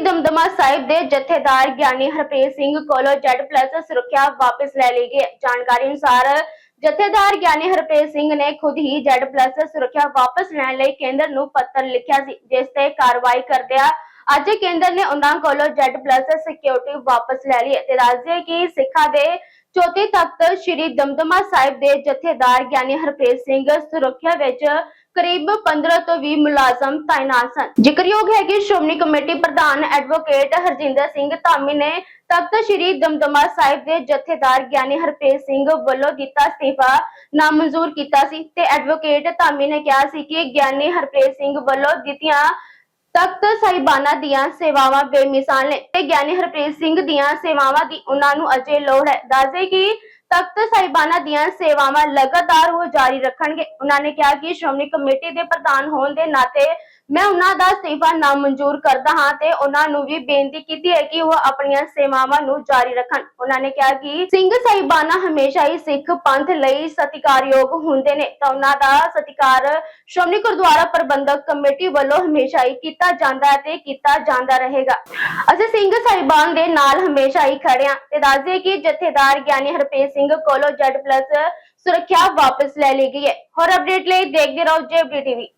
ਦਮਦਮਾ ਸਾਹਿਬ ਦੇ ਜਥੇਦਾਰ ਗਿਆਨੀ ਹਰਪ੍ਰੀਤ ਸਿੰਘ ਕੋਲੋਂ ਜੈਡ ਪਲੱਸ ਸੁਰੱਖਿਆ ਵਾਪਸ ਲੈ ਲਈ ਗਈ। ਹੈ ਜਾਣਕਾਰੀ ਅਨੁਸਾਰ ਜਥੇਦਾਰ ਗਿਆਨੀ ਹਰਪ੍ਰੀਤ ਸਿੰਘ ਨੇ ਖੁਦ ਹੀ ਜੈਡ ਪਲੱਸ ਸੁਰੱਖਿਆ ਵਾਪਸ ਲੈਣ ਲਈ ਕੇਂਦਰ ਨੂੰ ਪੱਤਰ ਲਿਖਿਆ ਸੀ, ਜਿਸ ਤੇ ਕਾਰਵਾਈ ਕਰਦਿਆਂ ਅੱਜ ਕੇਂਦਰ ਨੇ ਉਹਨਾਂ ਕੋਲੋਂ Z+ ਸਿਕਿਉਰਿਟੀ ਵਾਪਸ ਲੈ ਲਈ ਹੈ ਤੇ ਦੱਸਦੇ ਸਿੱਖਾਂ ਦੇ ਚੌਥੇ ਤਖਤ ਸ੍ਰੀ ਦਮਦਮਾ ਸਾਹਿਬ ਦੇ ਜਥੇਦਾਰ ਗਿਆਨੀ ਹਰਪ੍ਰੀਤ ਸਿੰਘ ਸੁਰੱਖਿਆ ਵਿੱਚ ਕਰੀਬ 15 ਤੋਂ 20 ਮੁਲਾਜ਼ਮ ਤਾਇਨਾਤ ਸਨ। ਜ਼ਿਕਰਯੋਗ ਹੈ ਕਿ ਸ਼੍ਰੋਮਣੀ ਕਮੇਟੀ ਪ੍ਰਧਾਨ ਐਡਵੋਕੇਟ ਹਰਜਿੰਦਰ ਸਿੰਘ ਧਾਮੀ ਨੇ ਤਖਤ ਸ੍ਰੀ ਦਮਦਮਾ ਸਾਹਿਬ ਦੇ ਜਥੇਦਾਰ ਗਿਆਨੀ ਹਰਪ੍ਰੀਤ ਸਿੰਘ ਵੱਲੋਂ ਦਿੱਤਾ ਅਸਤੀਫਾ ਨਾਮਨਜ਼ੂਰ ਕੀਤਾ ਸੀ ਤੇ ਐਡਵੋਕੇਟ ਧਾਮੀ ਨੇ ਕਿਹਾ ਸੀ ਕਿ ਗਿਆਨੀ ਹਰਪ੍ਰੀਤ ਸਿੰਘ ਵੱਲੋਂ ਦਿੱਤੀਆਂ ਤਖਤ ਸਾਹਿਬਾਨਾਂ ਦੀਆਂ ਸੇਵਾਵਾਂ ਬੇਮਿਸਾਲ ਨੇ ਤੇ ਗਿਆਨੀ ਹਰਪ੍ਰੀਤ ਸਿੰਘ ਦੀਆਂ ਸੇਵਾਵਾਂ ਦੀ ਉਹਨਾਂ ਨੂੰ ਅਜੇ ਲੋੜ ਹੈ। ਦੱਸਦੇ ਕਿ ਤਖਤ ਸਾਹਿਬਾਨਾਂ ਦੀਆਂ ਸੇਵਾਵਾਂ ਲਗਾਤਾਰ ਉਹ ਜਾਰੀ ਰੱਖਣਗੇ। ਉਹਨਾਂ ਨੇ ਕਿਹਾ ਕਿ ਸ਼੍ਰੋਮਣੀ ਕਮੇਟੀ ਦੇ ਪ੍ਰਧਾਨ ਹੋਣ ਦੇ ਨਾਤੇ ਮੈਂ ਉਹਨਾਂ ਦਾ ਅਸਤੀਫਾ ਨਾਮਨਜ਼ੂਰ ਕਰਦਾ ਹਾਂ ਤੇ ਉਹਨਾਂ ਨੂੰ ਵੀ ਬੇਨਤੀ ਕੀਤੀ ਹੈ ਕਿ ਉਹ ਆਪਣੀਆਂ ਸੇਵਾਵਾਂ ਨੂੰ ਜਾਰੀ ਰੱਖਣ। ਉਹਨਾਂ ਨੇ ਕਿਹਾ ਕਿ ਸਿੰਘ ਸਾਹਿਬਾਨਾਂ ਹਮੇਸ਼ਾ ਹੀ ਸਿੱਖ ਪੰਥ ਲਈ ਸਤਿਕਾਰਯੋਗ ਹੁੰਦੇ ਨੇ। ਤਾਂ ਉਹਨਾਂ ਦਾ ਸਤਿਕਾਰ ਸ਼੍ਰੋਮਣੀ ਗੁਰਦੁਆਰਾ ਪ੍ਰਬੰਧਕ ਕਮੇਟੀ ਵੱਲੋਂ ਹਮੇਸ਼ਾ ਹੀ ਕੀਤਾ ਜਾਂਦਾ ਹੈ ਤੇ ਕੀਤਾ ਜਾਂਦਾ ਰਹੇਗਾ। ਅਸੀਂ ਸਿੰਘ ਸਾਹਿਬਾਨ ਦੇ ਨਾਲ ਹਮੇਸ਼ਾ ਹੀ ਖੜੇ ਹਾਂ ਤੇ ਦੱਸਦੇ ਕਿ ਜਥੇਦਾਰ ਗਿਆਨੀ ਹਰਪ੍ਰੀਤ ਸਿੰਘ ਕੋਲੋਂ Z+ ਸੁਰੱਖਿਆ ਵਾਪਸ ਲੈ ਲਈ ਗਈ ਹੈ। ਹੋਰ ਅਪਡੇਟ ਲਈ ਦੇਖਦੇ ਰਹੋ ਜੇਬੀ ਟੀਵੀ